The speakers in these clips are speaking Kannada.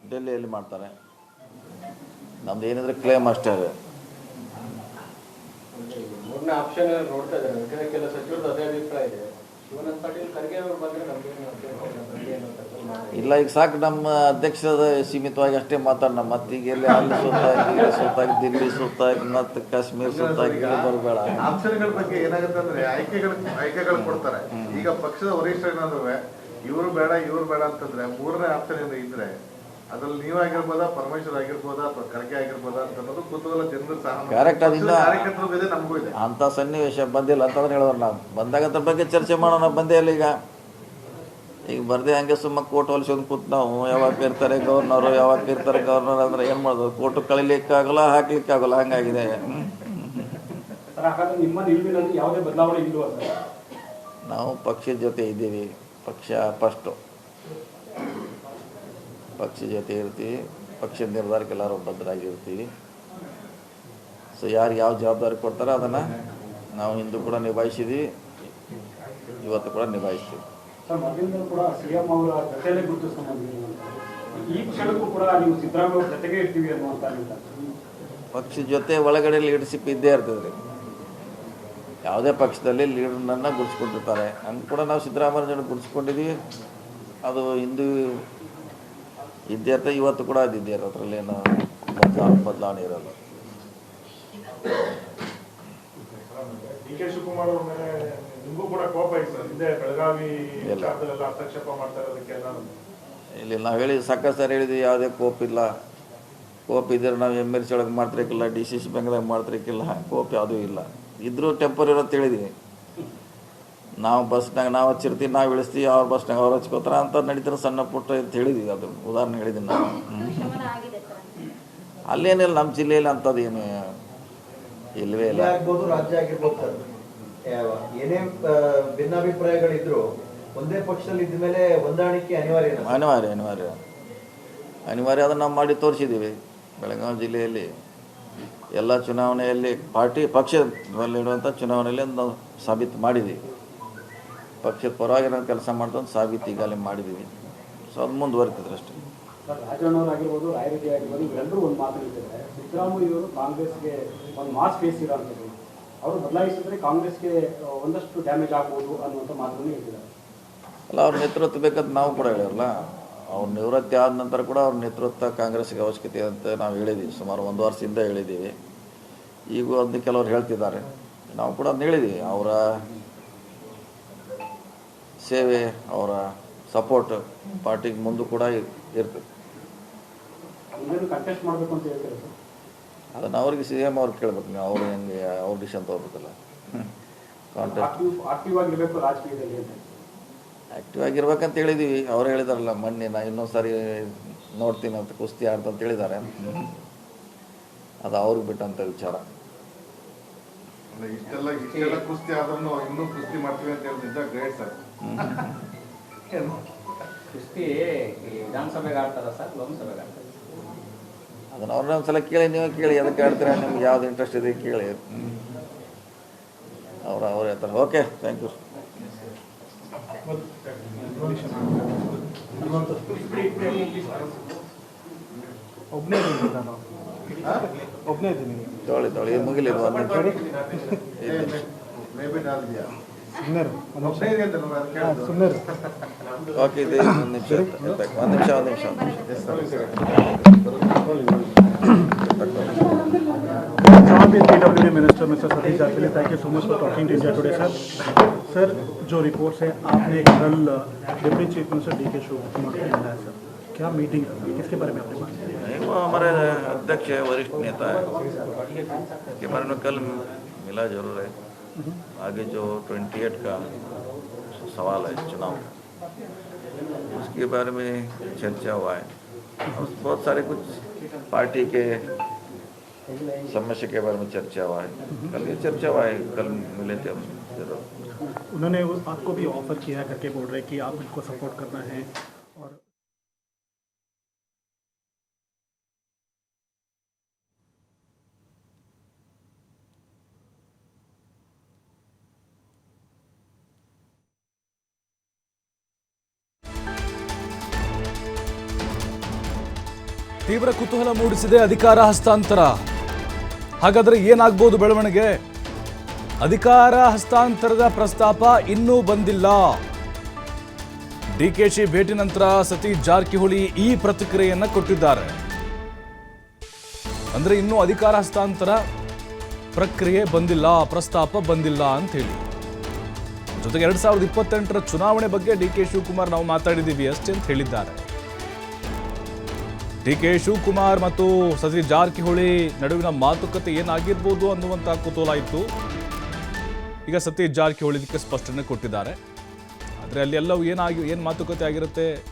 ಡೆಲ್ಲಿಯಲ್ಲಿ ಮಾಡ್ತಾರೆ. ನಮ್ದು ಏನಿದ್ರೆ ಕ್ಲೇಮ್ ಅಷ್ಟೇ ಅದು. ಮೂರನೇ ಆಪ್ಷನ್ ನೋಡ್ತಾ ಇದ್ದಾರೆ. ಯಾಕಂದ್ರೆ ಕೆಲ ಸಚಿವರು ಅದೇ ಅಭಿಪ್ರಾಯ ಇದೆ. ಶಿವನಾಥ್ ಪಾಟೀಲ್ ಖರ್ಗೆ ಅವ್ರ ಬಗ್ಗೆ ನಮ್ಗೆ ಏನು ಅಭ್ಯಂತರ ಇಲ್ಲ, ಈಗ ಸಾಕು ನಮ್ಮ ಅಧ್ಯಕ್ಷದ ಸೀಮಿತವಾಗಿ ಅಷ್ಟೇ ಮಾತಾಡೋಣ. ಮತ್ತೆ ಈಗ ಎಲ್ಲಿ ಅಲ್ಲಿ ಸುತ್ತಾಗಿ ಇಲ್ಲಿ ಸುತ್ತಾಗಿ ದಿಲ್ಲಿ ಸುತ್ತಾಗಿ ಮತ್ತೆ ಕಾಶ್ಮೀರ ಸುತ್ತಾಗಿ ಬರಬೇಡ. ಆಪ್ಷನ್ಗಳ ಬಗ್ಗೆ ಏನಾಗುತ್ತೆ ಅಂದ್ರೆ ಆಯ್ಕೆಗಳು ಆಯ್ಕೆಗಳು ಕೊಡ್ತಾರೆ. ಈಗ ಪಕ್ಷದ ವರಿಷ್ಠ ಏನಾದ್ರು ಇವ್ರು ಬೇಡ ಇವ್ರು ಬೇಡ ಅಂತಂದ್ರೆ ಮೂರನೇ ಆಪ್ಷನ್ ಏನು ಇದ್ರೆ ಅದ್ರಲ್ಲಿ ನೀವಾಗಿರ್ಬೋದಾ ಪರಮೇಶ್ವರ್ ಆಗಿರ್ಬೋದಾ ಅಥವಾ ಖರ್ಗೆ ಆಗಿರ್ಬೋದ ಅಂತ ಅನ್ನೋದು ಕುತೂಹಲ ಜನರು ಸಹ Correct, ಅದಿನ್ನ- ಕಾರ್ಯಕರ್ತರಿಗೂ ಇದೆ ನಮಗೂ ಇದೆ. ಅಂತ ಸನ್ನಿವೇಶ ಬಂದಿಲ್ಲ ಅಂತ ಹೇಳಿದ್ರು ನಾವು. ಬಂದಾಗ ಅದ್ರ ಬಗ್ಗೆ ಚರ್ಚೆ ಮಾಡೋಣ ಬಂದೇ ಇಲ್ಲ ಈಗ. ಈಗ ಬರ್ದೆ ಹಂಗೆ ಸುಮ್ಮ ಕೋರ್ಟ್ ಹೊಲಿಸೋದು ಕೂತ್ ನಾವು. ಯಾವಾಗ ಇರ್ತಾರೆ ಗವರ್ನರ್ ಯಾವಾಗ ಇರ್ತಾರೆ ಗವರ್ನರ್ ಅಂದ್ರೆ ಏನು ಮಾಡೋದು? ಕೋರ್ಟ್ ಕಳಿಲಿಕ್ಕಾಗಲ್ಲ ಹಾಕ್ಲಿಕ್ಕಾಗಲ್ಲ ಹಂಗಾಗಿದೆ. ಆಗಲ್ಲ ಹಂಗಾಗಿದೆ ಬದಲಾವಣೆ ಇಲ್ವಾ ಸರ್? ನಾವು ಪಕ್ಷದ ಜೊತೆ ಇದ್ದೀವಿ. ಪಕ್ಷ ಫಸ್ಟು ಪಕ್ಷ ಜೊತೆ ಇರ್ತೀವಿ ಪಕ್ಷದ ನಿರ್ಧಾರಕ್ಕೆ ಎಲ್ಲರೂ ಬದ್ಧರಾಗಿರ್ತೀವಿ ಸೊ ಯಾರು ಯಾವ ಜವಾಬ್ದಾರಿ ಕೊಡ್ತಾರೋ ಅದನ್ನು ನಾವು ಹಿಂದೂ ಕೂಡ ನಿಭಾಯಿಸಿದ್ವಿ. ಇವತ್ತು ಕೂಡ ನಿಭಾಯಿಸ್ತೀವಿ. ಪಕ್ಷದ ಜೊತೆ ಒಳಗಡೆ ಲೀಡರ್ಶಿಪ್ ಇದ್ದೇ ಇರ್ತದೆ. ರೀ ಯಾವುದೇ ಪಕ್ಷದಲ್ಲಿ ಲೀಡರ್ನನ್ನು ಗುರುಸ್ಕೊಂಡಿರ್ತಾರೆ ಹಂಗೆ ಕೂಡ ನಾವು ಸಿದ್ದರಾಮಯ್ಯನ ಗುರುಸ್ಕೊಂಡಿದ್ದೀವಿ ಅದು ಹಿಂದೂ ಇದ್ದೇ ಇವತ್ತು ಕೂಡ ಅದು ಇದ್ದೇ ಅದರಲ್ಲಿ ಅದರಲ್ಲೇನು ಬದಲಾವಣೆ ಬದಲಾವಣೆ ಮಾಡ್ತಾ ಇಲ್ಲಿ ನಾವು ಹೇಳಿ ಸಾಕಷ್ಟು ಸರ್ ಹೇಳಿದ್ವಿ ಯಾವುದೇ ಕೋಪ ಇಲ್ಲ. ಕೋಪ್ ಇದ್ರೆ ನಾವು ಎಂ ಎಲ್ ಸಿ ಒಳಗೆ ಮಾಡ್ತಿರಕ್ಕಿಲ್ಲ ಡಿ ಸಿ ಸಿ ಬ್ಯಾಂಕ್ದಾಗ ಮಾಡ್ತಿರಕ್ಕಿಲ್ಲ ಕೋಪ್ ಯಾವುದೂ ಇಲ್ಲ. ಇದ್ರೂ ಟೆಂಪರರಿ ಅಂತ ಹೇಳಿದೀವಿ ನಾವು ಬಸ್ನಾಗ ನಾವು ಹಚ್ಚಿರ್ತೀವಿ ನಾವು ಇಳಿಸ್ತೀವಿ ಅವ್ರ ಬಸ್ನಾಗ ಅವ್ರು ಹಚ್ಕೋತಾರ ಅಂತ ನಡೀತಾರೆ ಸಣ್ಣ ಪುಟ್ಟ ಅಂತ ಹೇಳಿದ್ವಿ ಅದು. ಉದಾಹರಣೆ ಹೇಳಿದ್ದೀನಿ ನಾವು ಅಲ್ಲೇನಿಲ್ಲ ನಮ್ಮ ಜಿಲ್ಲೆಯಲ್ಲಿ ಅಂಥದ್ದು ಏನು ಇಲ್ಲವೇ ಇಲ್ಲ. ರಾಜ್ಯ ಆಗಿರ್ಬೋದು ಏನೇ ಭಿನ್ನಾಭಿಪ್ರಾಯಗಳಿದ್ರು ಒಂದೇ ಪಕ್ಷದಲ್ಲಿ ಇದ್ಮೇಲೆ ಹೊಂದಾಣಿಕೆ ಅನಿವಾರ್ಯ ಅನಿವಾರ್ಯ ಅನಿವಾರ್ಯ. ಅನಿವಾರ್ಯ ಅದನ್ನು ನಾವು ಮಾಡಿ ತೋರಿಸಿದ್ದೀವಿ ಬೆಳಗಾವಿ ಜಿಲ್ಲೆಯಲ್ಲಿ. ಎಲ್ಲ ಚುನಾವಣೆಯಲ್ಲಿ ಪಾರ್ಟಿ ಪಕ್ಷದಲ್ಲಿರುವಂಥ ಚುನಾವಣೆಯಲ್ಲಿ ನಾವು ಸಾಬೀತು ಮಾಡಿದ್ದೀವಿ ಪಕ್ಷದ ಪರವಾಗಿ ನಾವು ಕೆಲಸ ಒಂದು ಸಾಬೀತು ಈಗಾಗಲೇ ಮಾಡಿದ್ದೀವಿ. ಸೊ ಅದು ಮುಂದುವರಿತದ್ರೆ ಅಷ್ಟೇ. ಆಗಿರ್ಬೋದು ರಾಯರೆಡ್ಡಿ ಆಗಿರ್ಬೋದು ಇವರೆಲ್ಲರೂ ಒಂದು ಮಾತು ಹೇಳ್ತಿದ್ದಾರೆ. ಸಿದ್ದರಾಮಯ್ಯ ಅವರು ಕಾಂಗ್ರೆಸ್ಗೆ ಒಂದು ಮಾಸ್ ಫೇಸ್ ಇರೋ ಅಂಥದ್ದು. ಅವರು ಬದಲಾಯಿಸಿದ್ರೆ ಕಾಂಗ್ರೆಸ್ಗೆ ಒಂದಷ್ಟು ಡ್ಯಾಮೇಜ್ ಆಗ್ಬೋದು ಅನ್ನುವಂಥ ಮಾತನ್ನು ಹೇಳ್ತಿದ್ದಾರೆ. ಅಲ್ಲ ಅವ್ರ ನೇತೃತ್ವ ಬೇಕಂತ ನಾವು ಕೂಡ ಹೇಳಿರಲ್ಲ. ಅವ್ರ ನಿವೃತ್ತಿ ಆದ ನಂತರ ಕೂಡ ಅವ್ರ ನೇತೃತ್ವ ಕಾಂಗ್ರೆಸ್ಗೆ ಅವಶ್ಯಕತೆ ಅಂತ ನಾವು ಹೇಳಿದ್ದೀವಿ ಸುಮಾರು ಒಂದು ವರ್ಷದಿಂದ ಹೇಳಿದ್ದೀವಿ ಈಗೂ ಅದನ್ನ ಕೆಲವ್ರು ಹೇಳ್ತಿದ್ದಾರೆ. ನಾವು ಕೂಡ ಅದನ್ನ ಹೇಳಿದ್ದೀವಿ ಅವರ ಸೇವೆ ಅವರ ಸಪೋರ್ಟ್ ಪಾರ್ಟಿಗೆ ಮುಂದೆ ಕೂಡ ಇರ್- ಇರ್ತದೆ. ಅಂತ ಅದನ್ನು ಅವ್ರಿಗೆ ಸಿ ಎಂ ಅವ್ರಿಗೆ ಕೇಳ್ಬೇಕು. ನೀವು ಅವ್ರು ಹೆಂಗೆ ಅವ್ರ ಡಿಸಿಷನ್ ತೊಗೋಬೇಕಲ್ಲ. ಕಾಂಟ್ಯಾಕ್ಟ್ ಆಕ್ಟಿವ್ ಆ್ಯಕ್ಟಿವ್ ಆಗಿರ್ಬೇಕಂತ ಹೇಳಿದ್ದೀವಿ ಅವ್ರು ಹೇಳಿದಾರಲ್ಲ ಮಣ್ಣಿನ ಇನ್ನೊಂದು ಸಾರಿ ನೋಡ್ತೀನಿ ಅಂತ ಕುಸ್ತಿ ಆಡ್ತಂತ ಅಂತ ಹೇಳಿದ್ದಾರೆ ಅದು ಅವ್ರಿಗೆ ಬಿಟ್ಟಂಥ ವಿಚಾರ. ಇಷ್ಟೆಲ್ಲ ಇಷ್ಟೆಲ್ಲ ಕುಸ್ತಿ ಆದ್ರೂ ಇನ್ನೂ ಕುಸ್ತಿ ಮಾಡ್ತೀವಿ ಅಂತ ಹೇಳಿ ನಿಜ ಗ್ರೇಟ್ ಸರ್. ಕುಸ್ತಿ ವಿಧಾನಸಭೆಗೆ ಆಡ್ತಾರ ಸರ್ ಲೋಕಸಭೆಗೆ ಆಡ್ತಾರ? ಅದನ್ನ ಅವ್ರನ್ನ ಒಂದ್ಸಲ ಕೇಳಿ ನೀವೇ ಕೇಳಿ ಅದಕ್ಕೆ ಆಡ್ತೀರಾ ನಿಮ್ಗೆ ಯಾವ್ದು ಇಂಟ್ರೆಸ್ಟ್ ಇದೆ ಕೇಳಿ. ಅವ್ರ ಅವ್ರ ಹೇಳ್ತಾರೆ. ಓಕೆ ಥ್ಯಾಂಕ್ ಯು ಒಬ್ಬನೇ ಇದ್ದೀನಿ ನಾನು. ಒಬ್ಬನೇ ಇದ್ದೀನಿ. ತೊಳಿ ತೊಳಿ ಮುಗಿಲಿ ಸುಮ್ಮನೆ ಓಕೆ ಇದೆ ಒಂದು ನಿಮಿಷ. ಒಂದು ನಿಮಿಷ ಒಂದು ನಿಮಿಷ. Minister, Mr. Satish Jaipuria, thank you so much for talking to India today, sir. Sir जो रिपोर्ट्स है आपने कल डिप्टी चीफ मिनिस्टर डी के कुमार को मिला है सर क्या मीटिंग है? किसके बारे में आपने बात वो हमारे अध्यक्ष है वरिष्ठ नेता है। के बारे में कल मिला ज़रूर है। आगे जो 28 का सवाल है चुनाव। उसके बारे में चर्चा हुआ है। बहुत सारे कुछ पार्टी के समस्या के बारे में चर्चा हुआ है कल ये चर्चा हुआ है कल मिले थे हम जरूर उन्होंने वो आपको भी ऑफर किया करके बोल रहे कि आप उनको सपोर्ट करना है और ತೀವ್ರ ಕುತೂಹಲ ಮೂಡಿಸಿದೆ ಅಧಿಕಾರ ಹಸ್ತಾಂತರ ಹಾಗಾದ್ರೆ ಏನಾಗ್ಬೋದು ಬೆಳವಣಿಗೆ? ಅಧಿಕಾರ ಹಸ್ತಾಂತರದ ಪ್ರಸ್ತಾಪ ಇನ್ನೂ ಬಂದಿಲ್ಲ. ಡಿಕೆಶಿ ಭೇಟಿ ನಂತರ ಸತೀಶ್ ಜಾರಕಿಹೊಳಿ ಈ ಪ್ರತಿಕ್ರಿಯೆಯನ್ನು ಕೊಟ್ಟಿದ್ದಾರೆ. ಅಂದ್ರೆ ಇನ್ನೂ ಅಧಿಕಾರ ಹಸ್ತಾಂತರ ಪ್ರಕ್ರಿಯೆ ಬಂದಿಲ್ಲ, ಪ್ರಸ್ತಾಪ ಬಂದಿಲ್ಲ ಅಂತ ಹೇಳಿ ಜೊತೆಗೆ ಎರಡ್ ಸಾವಿರದ ಇಪ್ಪತ್ತೆಂಟರ ಚುನಾವಣೆ ಬಗ್ಗೆ ಡಿ ಕೆ ಶಿವಕುಮಾರ್ ನಾವು ಮಾತಾಡಿದ್ದೀವಿ ಅಷ್ಟೇ ಅಂತ ಹೇಳಿದ್ದಾರೆ. ಡಿ ಕೆ ಶಿವಕುಮಾರ್ ಮತ್ತು ಸತೀಶ್ ಜಾರಕಿಹೊಳಿ ನಡುವಿನ ಮಾತುಕತೆ ಏನಾಗಿರ್ಬೋದು ಅನ್ನುವಂಥ ಕುತೂಹಲ ಇತ್ತು. ಈಗ ಸತೀಶ್ ಜಾರಕಿಹೊಳಿ ಇದಕ್ಕೆ ಸ್ಪಷ್ಟನೆ ಕೊಟ್ಟಿದ್ದಾರೆ. ಆದರೆ ಅಲ್ಲಿ ಎಲ್ಲವೂ ಏನಾಗಿ, ಏನು ಮಾತುಕತೆ ಆಗಿರುತ್ತೆ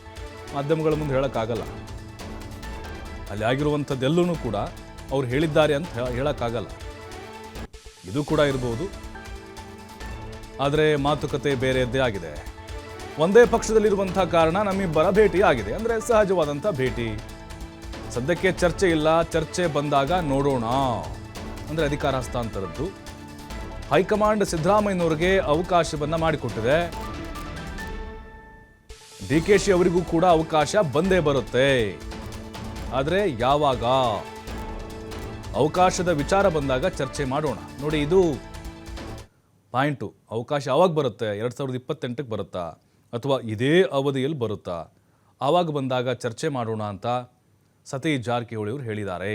ಮಾಧ್ಯಮಗಳ ಮುಂದೆ ಹೇಳೋಕ್ಕಾಗಲ್ಲ. ಅಲ್ಲಿ ಆಗಿರುವಂಥದ್ದೆಲ್ಲೂ ಕೂಡ ಅವ್ರು ಹೇಳಿದ್ದಾರೆ ಅಂತ ಹೇಳ- ಹೇಳೋಕ್ಕಾಗಲ್ಲ. ಇದು ಕೂಡ ಇರ್ಬೋದು. ಆದರೆ ಮಾತುಕತೆ ಬೇರೆಯದ್ದೇ ಆಗಿದೆ. ಒಂದೇ ಪಕ್ಷದಲ್ಲಿರುವಂಥ ಕಾರಣ ನಮ್ಮಿಬ್ಬರ ಭೇಟಿ ಆಗಿದೆ. ಅಂದರೆ ಸಹಜವಾದಂಥ ಭೇಟಿ. ಸದ್ಯಕ್ಕೆ ಚರ್ಚೆ ಇಲ್ಲ, ಚರ್ಚೆ ಬಂದಾಗ ನೋಡೋಣ ಅಂದರೆ ಅಧಿಕಾರ ಹಸ್ತಾಂತರದ್ದು. ಹೈಕಮಾಂಡ್ ಸಿದ್ದರಾಮಯ್ಯನವ್ರಿಗೆ ಅವಕಾಶವನ್ನು ಮಾಡಿಕೊಟ್ಟಿದೆ. ಡಿ ಕೆ ಶಿ ಅವರಿಗೂ ಕೂಡ ಅವಕಾಶ ಬಂದೇ ಬರುತ್ತೆ. ಆದರೆ ಯಾವಾಗ? ಅವಕಾಶದ ವಿಚಾರ ಬಂದಾಗ ಚರ್ಚೆ ಮಾಡೋಣ. ನೋಡಿ, ಇದು ಪಾಯಿಂಟು ಅವಕಾಶ ಯಾವಾಗ ಬರುತ್ತೆ? ಎರಡು ಸಾವಿರದ ಇಪ್ಪತ್ತೆಂಟಕ್ಕೆ ಬರುತ್ತಾ? ಅಥವಾ ಇದೇ ಅವಧಿಯಲ್ಲಿ ಬರುತ್ತಾ? ಆವಾಗ ಬಂದಾಗ ಚರ್ಚೆ ಮಾಡೋಣ ಅಂತ ಸತೀಶ್ ಜಾರಕಿಹೊಳಿ ಅವರು ಹೇಳಿದ್ದಾರೆ.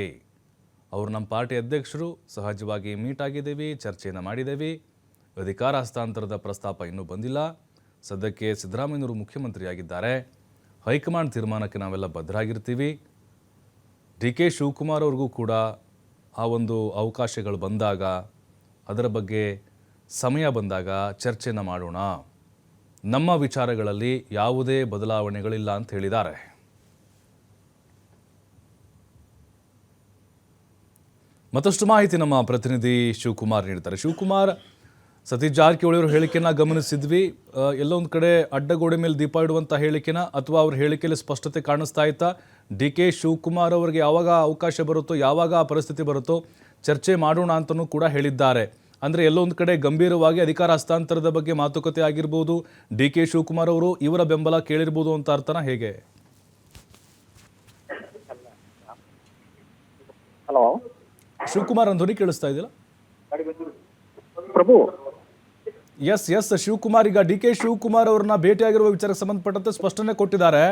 ಅವರು ನಮ್ಮ ಪಾರ್ಟಿ ಅಧ್ಯಕ್ಷರು, ಸಹಜವಾಗಿ ಮೀಟ್ ಆಗಿದ್ದೇವೆ, ಚರ್ಚೆಯನ್ನು ಮಾಡಿದ್ದೇವೆ. ಅಧಿಕಾರ ಹಸ್ತಾಂತರದ ಪ್ರಸ್ತಾಪ ಇನ್ನೂ ಬಂದಿಲ್ಲ. ಸದ್ಯಕ್ಕೆ ಸಿದ್ದರಾಮಯ್ಯನವರು ಮುಖ್ಯಮಂತ್ರಿಯಾಗಿದ್ದಾರೆ. ಹೈಕಮಾಂಡ್ ತೀರ್ಮಾನಕ್ಕೆ ನಾವೆಲ್ಲ ಬದ್ಧರಾಗಿರ್ತೀವಿ. ಡಿ ಕೆ ಶಿವಕುಮಾರ್ ಅವ್ರಿಗೂ ಕೂಡ ಆ ಒಂದು ಅವಕಾಶಗಳು ಬಂದಾಗ, ಅದರ ಬಗ್ಗೆ ಸಮಯ ಬಂದಾಗ ಚರ್ಚೆನ ಮಾಡೋಣ. ನಮ್ಮ ವಿಚಾರಗಳಲ್ಲಿ ಯಾವುದೇ ಬದಲಾವಣೆಗಳಿಲ್ಲ ಅಂತ ಹೇಳಿದ್ದಾರೆ. ಮತ್ತಷ್ಟು ಮಾಹಿತಿ ನಮ್ಮ ಪ್ರತಿನಿಧಿ ಶಿವಕುಮಾರ್ ನೀಡ್ತಾರೆ. ಶಿವಕುಮಾರ್, ಸತೀಶ್ ಜಾರಕಿಹೊಳಿ ಅವರ ಗಮನಿಸಿದ್ವಿ. ಎಲ್ಲೊಂದು ಕಡೆ ಅಡ್ಡಗೋಡೆ ಮೇಲೆ ದೀಪ ಇಡುವಂಥ ಹೇಳಿಕೆನ ಅಥವಾ ಅವ್ರ ಹೇಳಿಕೆಯಲ್ಲಿ ಸ್ಪಷ್ಟತೆ ಕಾಣಿಸ್ತಾ ಇತ್ತಾ. ಡಿ ಕೆ ಶಿವಕುಮಾರ್ ಅವರಿಗೆ ಯಾವಾಗ ಅವಕಾಶ ಬರುತ್ತೋ, ಯಾವಾಗ ಆ ಪರಿಸ್ಥಿತಿ ಬರುತ್ತೋ ಚರ್ಚೆ ಮಾಡೋಣ ಅಂತಲೂ ಕೂಡ ಹೇಳಿದ್ದಾರೆ. ಅಂದರೆ ಎಲ್ಲೊಂದು ಕಡೆ ಗಂಭೀರವಾಗಿ ಅಧಿಕಾರ ಹಸ್ತಾಂತರದ ಬಗ್ಗೆ ಮಾತುಕತೆ ಆಗಿರ್ಬೋದು ಡಿ ಕೆ ಶಿವಕುಮಾರ್ ಅವರು ಇವರ ಬೆಂಬಲ ಕೇಳಿರ್ಬೋದು ಅಂತ ಅರ್ಥನ ಹೇಗೆ? ಹಲೋ. ಶಿವಕುಮಾರ್ ಅಂತ ಧ್ವನಿ ಕೇಳಿಸ್ತಾ ಇದೆಯಲ್ಲ? ಪ್ರಭು. ಎಸ್ ಎಸ್ ಶಿವಕುಮಾರ್ ಈಗ ಡಿ ಕೆ ಶಿವಕುಮಾರ್ ಅವ್ರನ್ನ ಭೇಟಿಯಾಗಿರುವ ವಿಚಾರಕ್ಕೆ ಸಂಬಂಧಪಟ್ಟಂತೆ ಸ್ಪಷ್ಟನೆ ಕೊಟ್ಟಿದ್ದಾರೆ.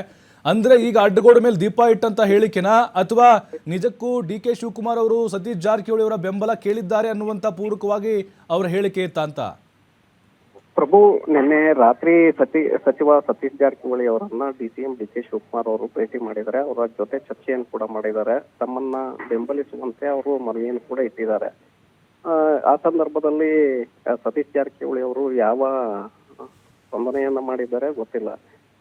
ಅಂದ್ರೆ ಈಗ ಅಡ್ಡಗೋಡ ಮೇಲೆ ದೀಪ ಇಟ್ಟಂತ ಹೇಳಿಕೆನ? ಅಥವಾ ನಿಜಕ್ಕೂ ಡಿ ಕೆ ಶಿವಕುಮಾರ್ ಅವರು ಸತೀಶ್ ಜಾರಕಿಹೊಳಿ ಅವರ ಬೆಂಬಲ ಕೇಳಿದ್ದಾರೆ ಅನ್ನುವಂತ ಪೂರಕವಾಗಿ ಅವರ ಹೇಳಿಕೆ ಇತ್ತ ಅಂತ? ಪ್ರಭು ನಿನ್ನೆ ರಾತ್ರಿ ಸತಿ ಸಚಿವ ಸತೀಶ್ ಜಾರಕಿಹೊಳಿ ಅವರನ್ನ D C M D K Shivakumar ಅವರು ಭೇಟಿ ಮಾಡಿದ್ದಾರೆ. ಅವರ ಜೊತೆ ಚರ್ಚೆಯನ್ನು ಕೂಡ ಮಾಡಿದ್ದಾರೆ. ತಮ್ಮನ್ನ ಬೆಂಬಲಿಸುವಂತೆ ಅವರು ಮನವಿಯನ್ನು ಕೂಡ ಇಟ್ಟಿದ್ದಾರೆ. ಆ, ಸಂದರ್ಭದಲ್ಲಿ ಸತೀಶ್ ಜಾರಕಿಹೊಳಿ ಅವರು ಯಾವ ಸ್ಪಂದನೆಯನ್ನ ಮಾಡಿದ್ದಾರೆ ಗೊತ್ತಿಲ್ಲ.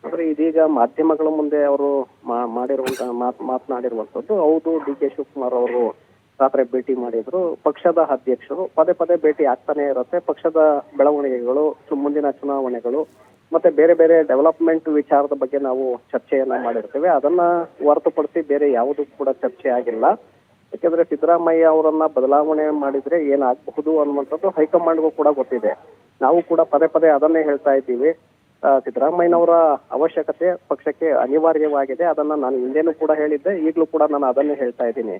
ಆದ್ರೆ ಇದೀಗ ಮಾಧ್ಯಮಗಳ ಮುಂದೆ ಅವರು ಮಾಡಿರುವಂತ ಮಾತ್ ಮಾತನಾಡಿರುವಂತದ್ದು ಹೌದು ಡಿ ಕೆ ಶಿವಕುಮಾರ್ ಅವರು ರಾತ್ರಿ ಭೇಟಿ ಮಾಡಿದ್ರು. ಪಕ್ಷದ ಅಧ್ಯಕ್ಷರು ಪದೇ ಪದೇ ಭೇಟಿ ಆಗ್ತಾನೆ ಇರುತ್ತೆ. ಪಕ್ಷದ ಬೆಳವಣಿಗೆಗಳು ಮುಂದಿನ ಚುನಾವಣೆಗಳು, ಮತ್ತೆ ಬೇರೆ ಬೇರೆ ಡೆವಲಪ್ಮೆಂಟ್ ವಿಚಾರದ ಬಗ್ಗೆ ನಾವು ಚರ್ಚೆಯನ್ನ ಮಾಡಿರ್ತೇವೆ. ಅದನ್ನ ಹೊರತುಪಡಿಸಿ ಬೇರೆ ಯಾವುದು ಕೂಡ ಚರ್ಚೆ ಆಗಿಲ್ಲ. ಯಾಕಂದ್ರೆ ಸಿದ್ದರಾಮಯ್ಯ ಅವರನ್ನ ಬದಲಾವಣೆ ಮಾಡಿದ್ರೆ ಏನಾಗಬಹುದು ಅನ್ನುವಂಥದ್ದು ಹೈಕಮಾಂಡ್ಗೂ ಕೂಡ ಗೊತ್ತಿದೆ. ನಾವು ಕೂಡ ಪದೇ ಪದೇ ಅದನ್ನೇ ಹೇಳ್ತಾ ಇದ್ದೀವಿ. ಸಿದ್ದರಾಮಯ್ಯನವರ ಅವಶ್ಯಕತೆ ಪಕ್ಷಕ್ಕೆ ಅನಿವಾರ್ಯವಾಗಿದೆ. ಅದನ್ನ ನಾನು ಹಿಂದೇನು ಕೂಡ ಹೇಳಿದ್ದೆ. ಈಗಲೂ ಕೂಡ ನಾನು ಅದನ್ನೇ ಹೇಳ್ತಾ ಇದ್ದೀನಿ.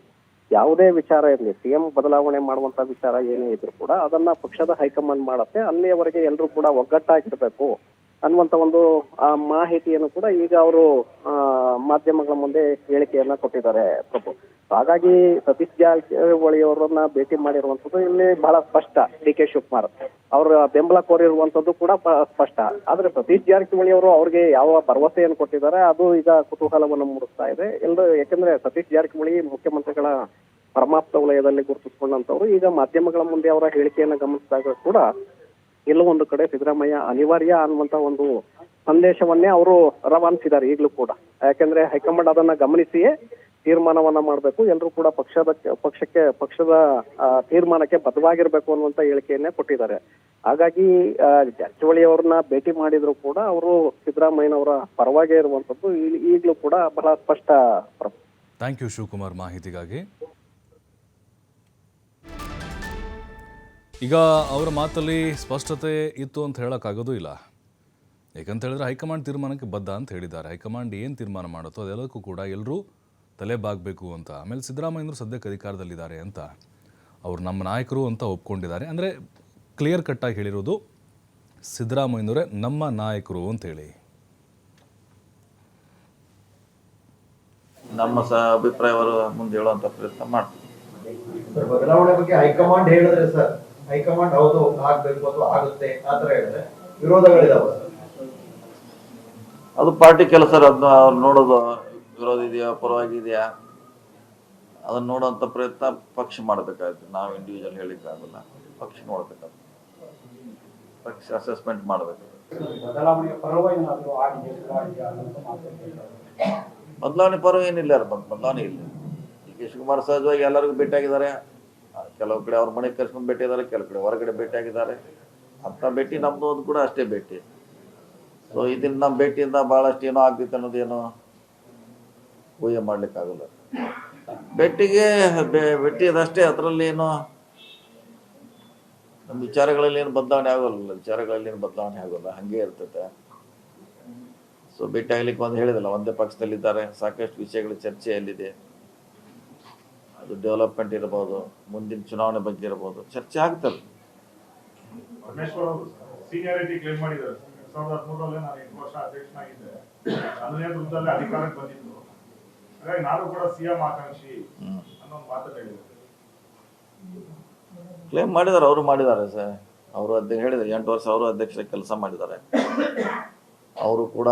ಯಾವುದೇ ವಿಚಾರ ಇರಲಿ ಸಿಎಂ ಬದಲಾವಣೆ ಮಾಡುವಂತ ವಿಚಾರ ಏನೇ ಇದ್ರು ಕೂಡ ಅದನ್ನ ಪಕ್ಷದ ಹೈಕಮಾಂಡ್ ಮಾಡುತ್ತೆ, ಅಲ್ಲಿಯವರೆಗೆ ಎಲ್ಲರೂ ಕೂಡ ಒಗ್ಗಟ್ಟಾಗಿರ್ಬೇಕು. ಅನ್ನುವಂತ ಒಂದು ಮಾಹಿತಿಯನ್ನು ಕೂಡ ಈಗ ಅವರು ಮಾಧ್ಯಮಗಳ ಮುಂದೆ ಹೇಳಿಕೆಯನ್ನ ಕೊಟ್ಟಿದ್ದಾರೆ ಪ್ರಭು. ಹಾಗಾಗಿ ಸತೀಶ್ ಜಾರಕಿಹೊಳಿ ಅವರನ್ನ ಭೇಟಿ ಮಾಡಿರುವಂತದ್ದು ಇಲ್ಲಿ ಬಹಳ ಸ್ಪಷ್ಟ ಡಿ ಕೆ ಶಿವಕುಮಾರ್. ಅವರ ಬೆಂಬಲ ಕೋರಿರುವಂತದ್ದು ಕೂಡ ಸ್ಪಷ್ಟ. ಆದ್ರೆ ಸತೀಶ್ ಜಾರಕಿಹೊಳಿ ಅವರು ಅವ್ರಿಗೆ ಯಾವ ಭರವಸೆಯನ್ನು ಕೊಟ್ಟಿದ್ದಾರೆ, ಅದು ಈಗ ಕುತೂಹಲವನ್ನು ಮೂಡಿಸ್ತಾ ಇದೆ. ಎಲ್ಲರೂ ಯಾಕಂದ್ರೆ ಸತೀಶ್ ಜಾರಕಿಹೊಳಿ ಮುಖ್ಯಮಂತ್ರಿಗಳ ಪರಮಾಪ್ತ ವಲಯದಲ್ಲಿ ಗುರುತಿಸಿಕೊಂಡಂತವ್ರು ಈಗ ಮಾಧ್ಯಮಗಳ ಮುಂದೆ ಅವರ ಹೇಳಿಕೆಯನ್ನ ಗಮನಿಸಿದಾಗ ಕೂಡ ಎಲ್ಲೋ ಒಂದು ಕಡೆ ಸಿದ್ದರಾಮಯ್ಯ ಅನಿವಾರ್ಯ ಅನ್ನುವಂತ ಒಂದು ಸಂದೇಶವನ್ನೇ ಅವರು ರವಾನಿಸಿದ್ದಾರೆ ಈಗಲೂ ಕೂಡ. ಯಾಕಂದ್ರೆ ಹೈಕಮಾಂಡ್ ಅದನ್ನ ಗಮನಿಸಿಯೇ ತೀರ್ಮಾನವನ್ನ ಮಾಡಬೇಕು. ಎಲ್ಲರೂ ಕೂಡ ಪಕ್ಷದ ಪಕ್ಷಕ್ಕೆ, ಪಕ್ಷದ ತೀರ್ಮಾನಕ್ಕೆ ಬದ್ಧವಾಗಿರ್ಬೇಕು ಅನ್ನುವಂತ ಹೇಳಿಕೆಯನ್ನೇ ಕೊಟ್ಟಿದ್ದಾರೆ. ಹಾಗಾಗಿ ಜಾರಕಿಹೊಳಿ ಅವ್ರನ್ನ ಭೇಟಿ ಮಾಡಿದ್ರು ಕೂಡ ಅವರು ಸಿದ್ದರಾಮಯ್ಯನವರ ಪರವಾಗಿ ಇರುವಂತದ್ದು ಈಗಲೂ ಕೂಡ ಬಹಳ ಸ್ಪಷ್ಟ. ಥ್ಯಾಂಕ್ ಯು ಶಿವಕುಮಾರ್ ಮಾಹಿತಿಗಾಗಿ. ಈಗ ಅವರ ಮಾತಲ್ಲಿ ಸ್ಪಷ್ಟತೆ ಇತ್ತು ಅಂತ ಹೇಳೋಕ್ಕಾಗೋದು ಇಲ್ಲ. ಯಾಕಂತ ಹೇಳಿದ್ರೆ ಹೈಕಮಾಂಡ್ ತೀರ್ಮಾನಕ್ಕೆ ಬದ್ಧ ಅಂತ ಹೇಳಿದ್ದಾರೆ. ಹೈಕಮಾಂಡ್ ಏನು ತೀರ್ಮಾನ ಮಾಡುತ್ತೋ ಅದೆಲ್ಲಕ್ಕೂ ಕೂಡ ಎಲ್ಲರೂ ತಲೆ ಬಾಗಬೇಕು ಅಂತ. ಆಮೇಲೆ ಸಿದ್ದರಾಮಯ್ಯನವರು ಸದ್ಯಕ್ಕೆ ಅಧಿಕಾರದಲ್ಲಿದ್ದಾರೆ ಅಂತ. ಅವರು ನಮ್ಮ ನಾಯಕರು ಅಂತ ಒಪ್ಕೊಂಡಿದ್ದಾರೆ. ಅಂದರೆ ಕ್ಲಿಯರ್ ಕಟ್ಟಾಗಿ ಹೇಳಿರೋದು ಸಿದ್ದರಾಮಯ್ಯನವರೇ ನಮ್ಮ ನಾಯಕರು ಅಂತೇಳಿ ನಮ್ಮ ಸಹ ಅಭಿಪ್ರಾಯ ಅವರು ಮುಂದೆ ಹೇಳುವಂತ ಪ್ರಯತ್ನ ಮಾಡ್ತೀವಿ. ಸರ್ ಬದಲಾವಣೆ ಬಗ್ಗೆ ಹೈಕಮಾಂಡ್ ಹೇಳಿದ್ರೆ ಸರ್ ಹೈಕಮಾಂಡ್ ಹೌದು ಆಗ್ಬೇಕು ಅಥವಾ ಆಗುತ್ತೆ ಆತರ ತರ ಹೇಳಿದ್ರೆ ವಿರೋಧಗಳಿದಾವೆ. ಅದು ಪಾರ್ಟಿ ಕೆಲಸ ಅದನ್ನ ಅವ್ರು ನೋಡೋದು ವಿರೋಧ ಇದೆಯಾ ಪರವಾಗಿ ಇದೆಯಾ? ಅದನ್ನ ನೋಡುವಂಥ ಪ್ರಯತ್ನ ಪಕ್ಷ ಮಾಡಬೇಕಾಗುತ್ತೆ. ನಾವು ಇಂಡಿವಿಜುವಲ್ ಹೇಳಿಕ್ಕಾಗಲ್ಲ ಪಕ್ಷ ನೋಡ್ಬೇಕಾಗ್ತದೆ ಪಕ್ಷ ಅಸೆಸ್ಮೆಂಟ್ ಮಾಡಬೇಕು. ಬದಲಾವಣೆ ಪರ್ವ ಏನಿಲ್ಲ ಬದಲಾವಣೆ ಇಲ್ಲ. ಡಿ ಕೆ ಶಿವಕುಮಾರ್ ಸಹಜವಾಗಿ ಎಲ್ಲರಿಗೂ ಭೇಟಿಯಾಗಿದ್ದಾರೆ. ಕೆಲವು ಕಡೆ ಅವ್ರ ಮನೆಗೆ ಕರ್ಸ್ಕೊಂಡು ಇದ್ದಾರೆ ಕೆಲವು ಕಡೆ ಹೊರಗಡೆ ಭೇಟಿಯಾಗಿದ್ದಾರೆ ಅಂಥ ಭೇಟಿ ನಮ್ಮದು ಒಂದು ಕೂಡ ಅಷ್ಟೇ ಭೇಟಿ. ಸೊ ಇದನ್ನ ನಮ್ಮ ಭೇಟಿಯಿಂದ ಭಾಳಷ್ಟು ಏನೋ ಆಗ್ತಿತ್ತು ಅನ್ನೋದೇನು ಊಹೆ ಮಾಡ್ಲಿಕ್ಕಾಗಲ್ಲ ಭೇಟಿಗೆ ಭೇಟಿ ಅದಷ್ಟೇ ಅದರಲ್ಲಿ ಏನು ನಮ್ಮ ವಿಚಾರಗಳಲ್ಲಿ ಏನು ಬದಲಾವಣೆ ಆಗೋಲ್ಲ, ವಿಚಾರಗಳಲ್ಲಿ ಏನು ಬದಲಾವಣೆ ಆಗೋಲ್ಲ, ಹಾಗೆ ಇರ್ತೈತೆ. ಸೊ ಭೇಟಿ ಆಗ್ಲಿಕ್ಕೆ ಒಂದು ಹೇಳಿದಲ್ಲ, ಒಂದೇ ಪಕ್ಷದಲ್ಲಿದ್ದಾರೆ, ಸಾಕಷ್ಟು ವಿಷಯಗಳು ಚರ್ಚೆಯಲ್ಲಿದೆ. ಡೆವಲಪ್ಮೆಂಟ್ ಇರ್ಬೋದು ಮುಂದಿನ ಚುನಾವಣೆ ಬಗ್ಗೆ ಇರ್ಬೋದು ಚರ್ಚೆ ಆಗ್ತದೆ. ಕ್ಲೇಮ್ ಮಾಡಿದ್ದಾರೆ ಅವರು ಮಾಡಿದ್ದಾರೆ ಸರ್. ಅವರು ಅಧ್ಯಕ್ಷ ಹೇಳಿದ್ದಾರೆ ಎಂಟು ವರ್ಷ ಅವರು ಅಧ್ಯಕ್ಷರ ಕೆಲಸ ಮಾಡಿದ್ದಾರೆ. ಅವರು ಕೂಡ